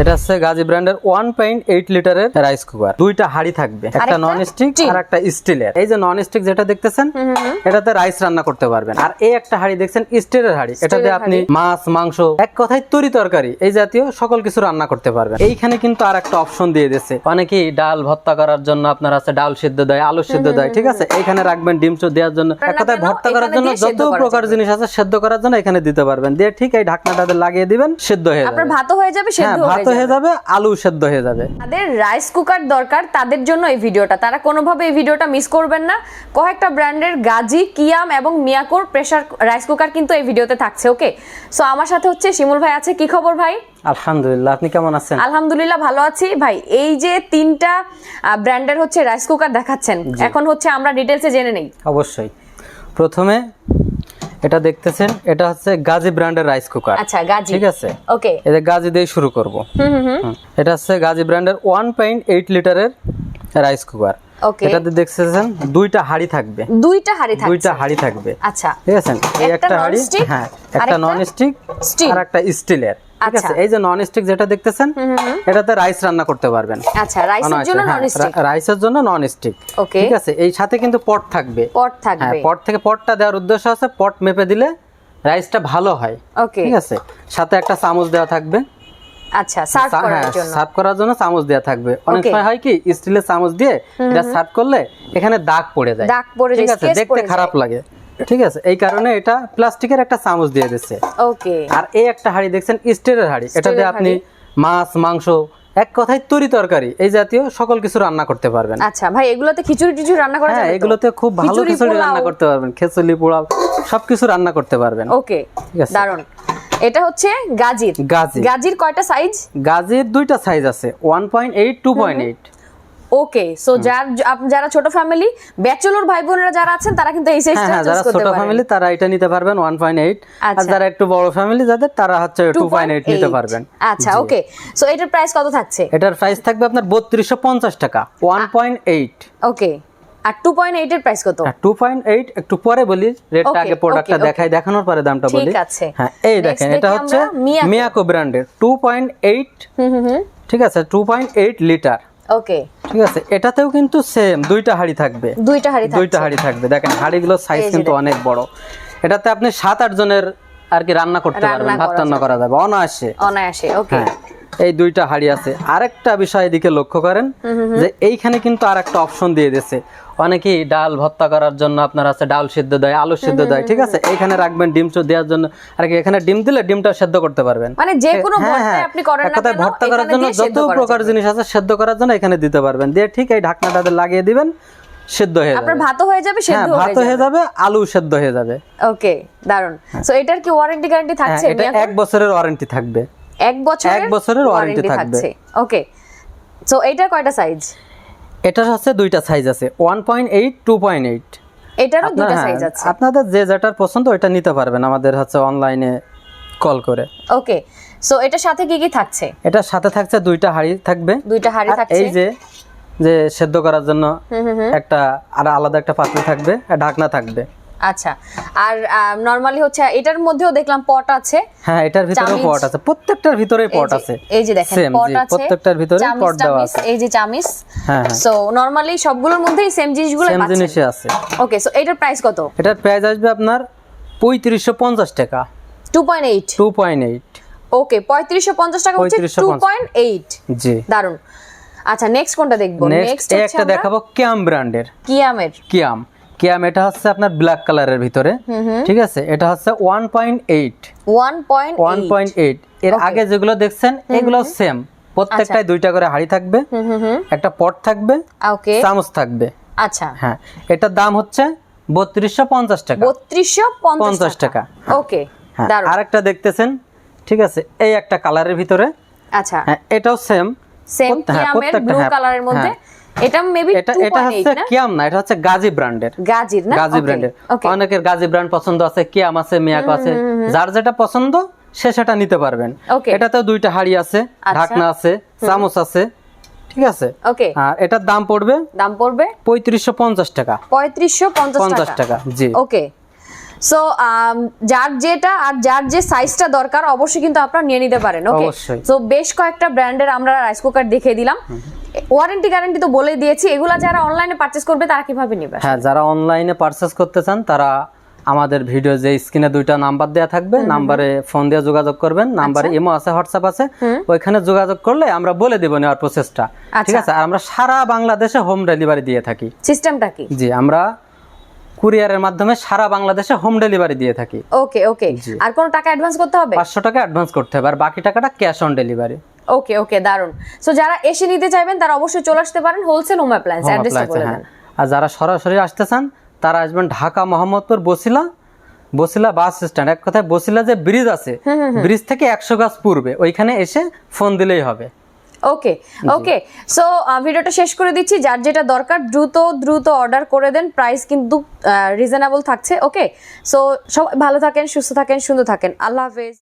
এটা হচ্ছে গাজী ব্র্যান্ডের ওয়ান পয়েন্ট এইট লিটারের রাইস কুকার দুইটা হাড়ি থাকবে একটা নন স্টিক আর একটা স্টিলের এই যে নন স্টিক যেটা দেখতেছেন এটাতে রাইস রান্না করতে পারবেন। আর এই একটা হাড়ি দেখছেন স্টিলের হাড়ি। এটাতে আপনি মাছ মাংস এক কথায় তরি তরকারি এই জাতীয় সকল কিছু রান্না করতে পারবেন। এইখানে কিন্তু আর একটা অপশন দিয়ে দিয়েছে। অনেকেই ডাল ভর্তা করার জন্য আপনার আছে ডাল সিদ্ধ দেয় আলু সিদ্ধ দেয় ঠিক আছে? এইখানে রাখবেন ডিম দেওয়ার জন্য। এক কথায় ভর্তা করার জন্য যত প্রকার জিনিস আছে সেদ্ধ করার জন্য এখানে দিতে পারবেন। দিয়ে ঠিক এই ঢাকনাটাতে লাগিয়ে দিবেন সিদ্ধ হয়ে যাবে। ভাতও হয়ে যাবে হ্যাঁ সেদ্ধ হয়ে যাবে আলু সেদ্ধ হয়ে যাবে। তাদের রাইস কুকার দরকার তাদের জন্য এই ভিডিওটা। তারা কোনোভাবে এই ভিডিওটা মিস করবেন না। কয়েকটা ব্র্যান্ডের গাজি কিয়াম এবং মিয়াকোর প্রেসার রাইস কুকার কিন্তু এই ভিডিওতে থাকছে ওকে সো আমার সাথে হচ্ছে শিমুল ভাই আছে কি খবর ভাই? আলহামদুলিল্লাহ আপনি কেমন আছেন? আলহামদুলিল্লাহ ভালো আছি। ভাই এই যে তিনটা ব্র্যান্ডের হচ্ছে রাইস কুকার দেখাচ্ছেন এখন হচ্ছে আমরা ডিটেলসে জেনে নেই। অবশ্যই। প্রথমে এটা দেখতেছেন এটা হচ্ছে গাজী ব্র্যান্ডের রাইস কুকার আচ্ছা গাজী। ঠিক আছে? ওকে। এটা গাজী দিয়ে শুরু করব। এটা হচ্ছে গাজী ব্র্যান্ডের ওয়ান পয়েন্ট এইট লিটারের রাইস কুকার ওকে। এটাতে দেখতেছেন দুইটা হাড়ি থাকবে। দুইটা হাড়ি থাকবে দুইটা হাড়ি থাকবে। আচ্ছা। ঠিক আছে? এই একটা হাড়ি হ্যাঁ একটা নন স্টিক। আর একটা স্টিলের ঠিক আচ্ছা। আছে এই যে নন স্টিক যেটা দেখতেছেন এটাতে রাইস রান্না করতে পারবেন। আচ্ছা রাইসের জন্য নন স্টিক রাইসের জন্য নন স্টিক ঠিক আছে? এই সাথে কিন্তু পট থাকবে। পট হ্যাঁ থাকবে। পট থেকে পটটা দেওয়ার উদ্দেশ্য আছে পট মেপে দিলে রাইসটা ভালো হয়। ঠিক আছে? সাথে একটা চামচ দেওয়া থাকবে। আচ্ছা সার্ভ করার হ্যাঁ জন্য। সার্ভ করার জন্য চামচ দেওয়া থাকবে। অনেক সময় হয় কি স্টিলের চামচ দিয়ে এটা সার্ভ করলে এখানে দাগ পড়ে যায়। দাগ পড়ে যায়, দেখতে খারাপ লাগে। ঠিক আছে? এই কারণে এটা প্লাস্টিকের একটা চামচ দিয়ে দিচ্ছে। ওকে। আর এই একটা হাড়ি দেখছেন স্টিলের হাড়ি। এটাতে আপনি মাছ মাংস এক কথায় তরি তরকারি এই জাতীয় সকল কিছু রান্না করতে পারবেন। আচ্ছা ভাই এগুলোতে খিচুড়ি টিচুড়ি রান্না করা হ্যাঁ, যায় এগুলোতে খুব ভালো খিচুড়ি রান্না করতে পারবেন খিচুড়ি পোড়া সবকিছু রান্না করতে পারবেন। ওকে ঠিক আছে? দারুণ এটা হচ্ছে গাজির। গাজির। গাজির কয়টা সাইজ গাজির দুইটা সাইজ আছে 1.8 2.8 ওকে সো যার ছোট ফ্যামিলি ব্যাচেলর ভাই বোনেরা যারা আছেন তারা কিন্তু এই হ্যাঁ সাইজটা হ্যাঁ চুজ যারা ছোট ফ্যামিলি তারা এটা নিতে পারবেন ওয়ান পয়েন্ট এইট আর আচ্ছা। যারা একটু বড় ফ্যামিলি যাদের তারা হচ্ছে টু পয়েন্ট এইট নিতে পারবেন। আচ্ছা ওকে সো এটার প্রাইস কত থাকছে? এটার প্রাইস থাকবে আপনার বত্রিশশো পঞ্চাশ টাকা ওয়ান পয়েন্ট এইট ওকে আর টু পয়েন্ট এইট এর প্রাইস কত? টু পয়েন্ট এইট একটু পরে বলি রেটটা আগে প্রোডাক্টটা. দেখাই দেখানোর পরে দামটা ঠিক বলি আছে। হ্যাঁ এই দেখেন এটা হচ্ছে মিয়াকো। ব্র্যান্ডের two point eight hmm hmm ঠিক আছে two point eight litre okay. ঠিক আছে এটাতেও কিন্তু সেম দুইটা হাড়ি থাকবে। দুইটা হাড়ি দুইটা হাড়ি থাকবে। দেখেন হাড়িগুলোর সাইজ কিন্তু অনেক বড়। এটাতে আপনি সাত আট জনের আর কি রান্না করতে পারবেন ভাত রান্না করা যাবে। অনায়াসে। অনায়াসে ওকে। হ্যাঁ। এই দুইটা হাড়ি আছে। আরেকটা বিষয় এদিকে লক্ষ্য করেন যে এইখানে কিন্তু আর একটা অপশন দিয়ে দিয়েছে। অনেকেই ডাল ভর্তা করার জন্য আপনার আছে ডাল সিদ্ধ দেয় আলু সিদ্ধ দেয় ঠিক আছে? এইখানে রাখবেন ডিম দেওয়ার জন্য। আর কি এখানে ডিম দিলে ডিমটা সেদ্ধ করতে পারবেন। মানে যে কোনো হ্যাঁ, হ্যাঁ। আপনি করেন না কেন, ভর্তা করার জন্য যত প্রকার জিনিস আছে সেদ্ধ করার জন্য এখানে দিতে পারবেন। দিয়ে ঠিক এই ঢাকনাটাতে লাগিয়ে দিবেন সেদ্ধ হয়ে যাবে। আপনার ভাতও হয়ে যাবে হ্যাঁ সেদ্ধ ভাত হয়ে যাবে। আলু সেদ্ধ হয়ে যাবে। ওকে দারুণ সো এটার কি ওয়ারেন্টি গ্যারান্টি হ্যাঁ থাকছে এটা এক বছরের ওয়ারেন্টি থাকবে। এক বছরের এক বছরের warranty থাকবে। ওকে সো এটার কয়টা সাইজ এটার হচ্ছে দুইটা সাইজ আছে। One point eight two point eight এটারও দুটো সাইজ আছে। আপনাদের যে যেটার পছন্দ ওইটা নিতে পারবেন। আমাদের হচ্ছে অনলাইনে কল করে। ওকে সো এটার সাথে কি কি থাকছে? এটার সাথে থাকছে দুইটা হাড়ি থাকবে। দুইটা হাড়ি থাকছে। এই যে যে সেদ্ধ করার জন্য একটা আর আলাদা একটা পাত্র থাকবে ঢাকনা থাকবে। আচ্ছা আর নরমালি হচ্ছে এটার মধ্যেও দেখলাম পট আছে। হ্যাঁ এটার ভিতরেও পট আছে। প্রত্যেকটার ভিতরেই এই পট আছে। এই যে দেখেন পট আছে প্রত্যেকটার ভিতরে পট দেওয়া আছে। এই যে চামিচ। হ্যাঁ হ্যাঁ। সো নরমালি সবগুলোর মধ্যেই সেম জিনিসগুলো সেম জিনিসই আছে। ওকে সো এটার প্রাইস কত? এটার প্রাইস আসবে আপনার পঁয়ত্রিশশো পঞ্চাশ টাকা। 2.8 টু পয়েন্ট এইট ওকে 3550 টাকা হচ্ছে 3550 2.8 জি। দারুণ আচ্ছা নেক্সট কোনটা দেখব? নেক্সট একটা দেখাবো ক্যাম ব্র্যান্ডের। কিয়ামের। কিয়াম। কিয়াম এটা হচ্ছে আপনার ব্ল্যাক কালারের ভিতরে। ঠিক আছে? এটা হচ্ছে one point eight 1.8 one point eight এর আগে যেগুলো দেখছেন এগুলো সেম প্রত্যেকটাই দুইটা করে হাড়ি থাকবে। একটা পট থাকবে। চামচ থাকবে। আচ্ছা। হ্যাঁ। এটার দাম হচ্ছে বত্রিশশো পঞ্চাশ টাকা। 3250 পঞ্চাশ টাকা। ওকে হ্যাঁ। আরেকটা দেখতেছেন ঠিক আছে? এই একটা কালারের ভিতরে। আচ্ছা। হ্যাঁ এটাও সেম সেম হ্যাঁ, হ্যাঁ, কালারের মধ্যে। এটা মেবি এটা এটা হচ্ছে কিয়াম না? এটা হচ্ছে গাজী ব্র্যান্ডের গাজির না? গাজী ব্র্যান্ডের অনেকের গাজী ব্র্যান্ড পছন্দ আছে কিয়াম আছে মিয়াকো আছে। যার যেটা পছন্দ সে সেটা নিতে পারবেন. এটাতেও দুইটা হাড়ি আছে আচ্ছা। ঢাকনা আছে চামচ আছে ঠিক আছে? ওকে আর এটার দাম পড়বে দাম পড়বে? পঁয়ত্রিশশো পঞ্চাশ টাকা। 3550 পঞ্চাশ টাকা। জি। ওকে সো যার যেটা আর যার যে সাইজটা দরকার অবশ্যই কিন্তু আপনারা নিয়ে নিতে পারেন ওকে। তো বেশ কয়েকটা ব্র্যান্ডের আমরা রাইস কুকার দেখিয়ে দিলাম। ওয়ারেন্টি গ্যারান্টি তো বলে দিয়েছি এগুলা যারা অনলাইনে পারচেস করবে তারা কীভাবে নেবে? হ্যাঁ যারা অনলাইনে পারচেস করতে চান তারা আমাদের ভিডিও যে স্ক্রিনে দুইটা নাম্বার দেওয়া থাকবে নাম্বারে ফোন দিয়ে যোগাযোগ করবেন নাম্বারে আচ্ছা। ইমো আছে হোয়াটসঅ্যাপ আছে ওইখানে যোগাযোগ করলে আমরা বলে দিব নেওয়ার প্রসেসটা ঠিক আচ্ছা। আছে? আর আমরা সারা বাংলাদেশে হোম ডেলিভারি দিয়ে থাকি। সিস্টেমটা কি? জি আমরা কুরিয়ারের মাধ্যমে সারা বাংলাদেশে হোম ডেলিভারি দিয়ে থাকি। ওকে ওকে আর কোনো টাকা অ্যাডভান্স করতে হবে? পাঁচশো টাকা অ্যাডভান্স করতে হবে আর বাকি টাকাটা cash on delivery okay okay দারুণ সো যারা এসে নিতে চাইবেন তারা অবশ্যই চলে আসতে পারেন হোলসেল হোম অ্যাপ্লায়েন্স অ্যাড্রেসটা বলে হ্যাঁ দেন। আর যারা সরাসরি আসতে চান তারা আসবেন ঢাকা মোহাম্মদপুর বসিলা বসিলা বাস স্ট্যান্ড এক কথায় বসিলা যে ব্রিজ আছে ব্রিজ থেকে একশো গাছ পূর্বে ওইখানে এসে ফোন দিলেই হবে। ওকে ওকে সো ভিডিওটা শেষ করে দিচ্ছি। যার যেটা দরকার দ্রুত দ্রুত অর্ডার করে দেন। প্রাইস কিন্তু রিজনেবল থাকছে। ওকে সো সবাই ভালো থাকেন সুস্থ থাকেন সুন্দর থাকেন। আল্লাহ হাফেজ।